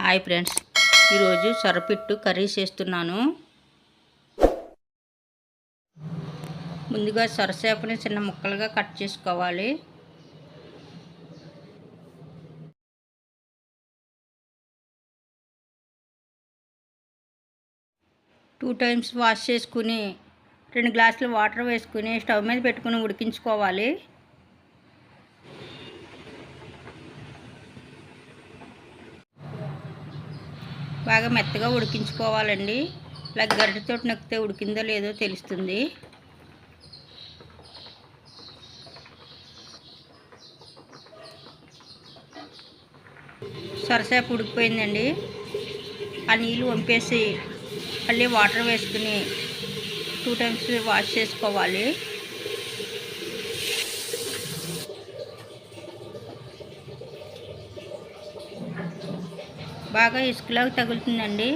Hi friends. ఈరోజు సొరపిట్టు curry చేస్తున్నాను. ముందుగా సొరసేపని చిన్న ముక్కలుగా కట్ చేసుకోవాలి. టూ టైమ్స్ వాష్ చేసుకుని రెండు గ్లాసులు వాటర్ వేసుకుని స్టవ్ మీద పెట్టుకుని ఉడికించుకోవాలి. బాగా మెత్తగా ఉడికించుకోవాలండి. ఇలా గరిటతో నొక్కితే ఉడికిందో లేదో తెలుస్తుంది. సరసేపు ఉడికిపోయిందండి. ఆ నీళ్ళు వంపేసి మళ్ళీ వాటర్ వేసుకుని టూ టైమ్స్ వాష్ చేసుకోవాలి. బాగా ఇసుకలాగా తగులుతుందండి.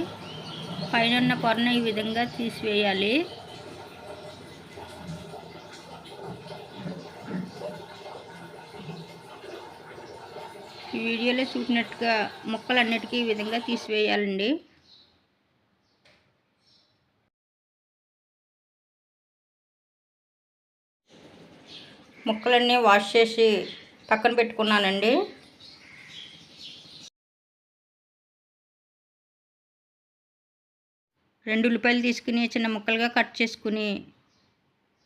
పైన ఉన్న పొరను ఈ విధంగా తీసివేయాలి. ఈ వీడియోలో చూసినట్టుగా ముక్కలన్నిటికీ ఈ విధంగా తీసివేయాలండి. ముక్కలన్నీ వాష్ చేసి పక్కన పెట్టుకున్నానండి. రెండు ఉల్లిపాయలు తీసుకుని చిన్న ముక్కలుగా కట్ చేసుకుని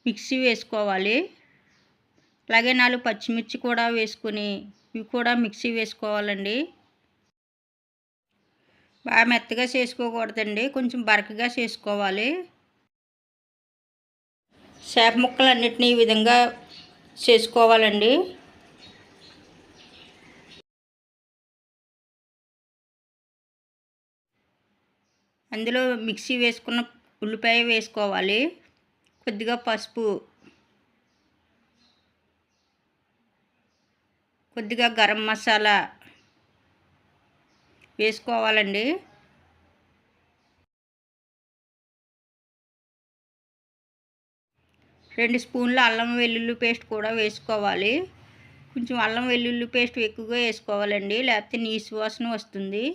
మిక్సీ వేసుకోవాలి. అలాగే నాలుగు పచ్చిమిర్చి కూడా వేసుకుని ఇవి కూడా మిక్సీ వేసుకోవాలండి. బాగా మెత్తగా చేసుకోకూడదండి కొంచెం బరకగా చేసుకోవాలి. చేప ముక్కలన్నిటిని ఈ విధంగా చేసుకోవాలండి. అందులో మిక్సీ వేసుకున్న ఉల్లిపాయ వేసుకోవాలి. కొద్దిగా పసుపు. కొద్దిగా గరం మసాలా వేసుకోవాలండి. రెండు స్పూన్ల అల్లం వెల్లుల్లి పేస్ట్ కూడా వేసుకోవాలి. కొంచెం అల్లం వెల్లుల్లి పేస్ట్ ఎక్కువగా వేసుకోవాలండి. లేకపోతే నీసు వాసన వస్తుంది.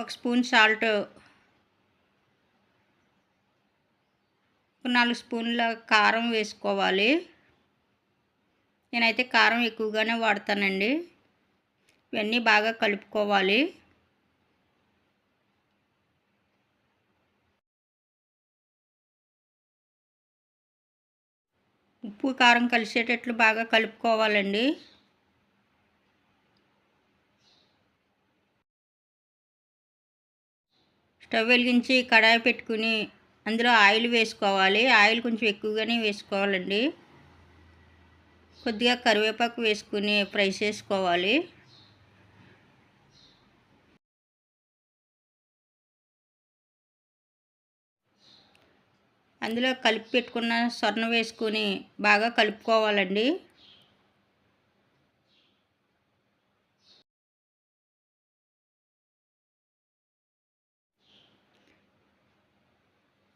ఒక స్పూన్ సాల్ట్. నాలుగు స్పూన్ల కారం వేసుకోవాలి. నేనైతే కారం ఎక్కువగానే వాడతానండి. ఇవన్నీ బాగా కలుపుకోవాలి. ఉప్పు కారం కలిసేటట్లు బాగా కలుపుకోవాలండి. స్టవ్ వెలిగించి కడాయి పెట్టుకుని అందులో ఆయిల్ వేసుకోవాలి. ఆయిల్ కొంచెం ఎక్కువగానే వేసుకోవాలండి. కొద్దిగా కరివేపాకు వేసుకుని ఫ్రై చేసుకోవాలి. అందులో కలిపి పెట్టుకున్న స్వర్ణ వేసుకుని బాగా కలుపుకోవాలండి.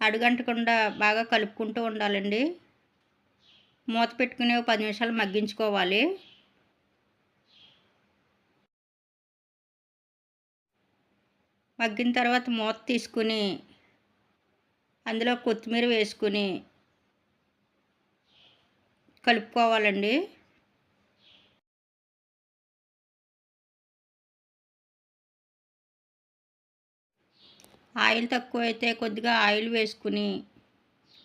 అడుగంటకుండా బాగా కలుపుకుంటూ ఉండాలండి. మూత పెట్టుకుని పది నిమిషాలు మగ్గించుకోవాలి. మగ్గిన తర్వాత మూత తీసుకుని అందులో కొత్తిమీర వేసుకుని కలుపుకోవాలండి. ఆయిల్ తక్కువ అయితే కొద్దిగా ఆయిల్ వేసుకుని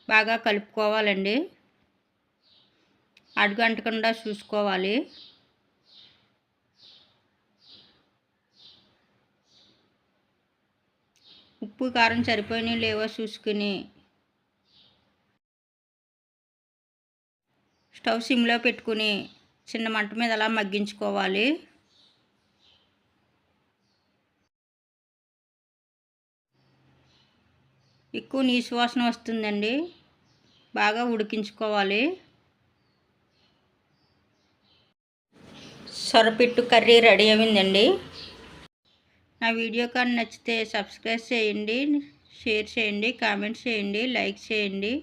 బాగా కలుపుకోవాలండి. అడుగంటకుండా చూసుకోవాలి. ఉప్పు కారం సరిపోయినాయి లేవో చూసుకుని స్టవ్ సిమ్లో పెట్టుకుని చిన్న మంట మీద అలా మగ్గించుకోవాలి. ఎక్కువ నీసు వాసన వస్తుందండి. బాగా ఉడికించుకోవాలి. సొరపిట్టు కర్రీ రెడీ అయిందండి. నా వీడియో కానీ నచ్చితే సబ్స్క్రైబ్ చేయండి షేర్ చేయండి కామెంట్ చేయండి లైక్ చేయండి.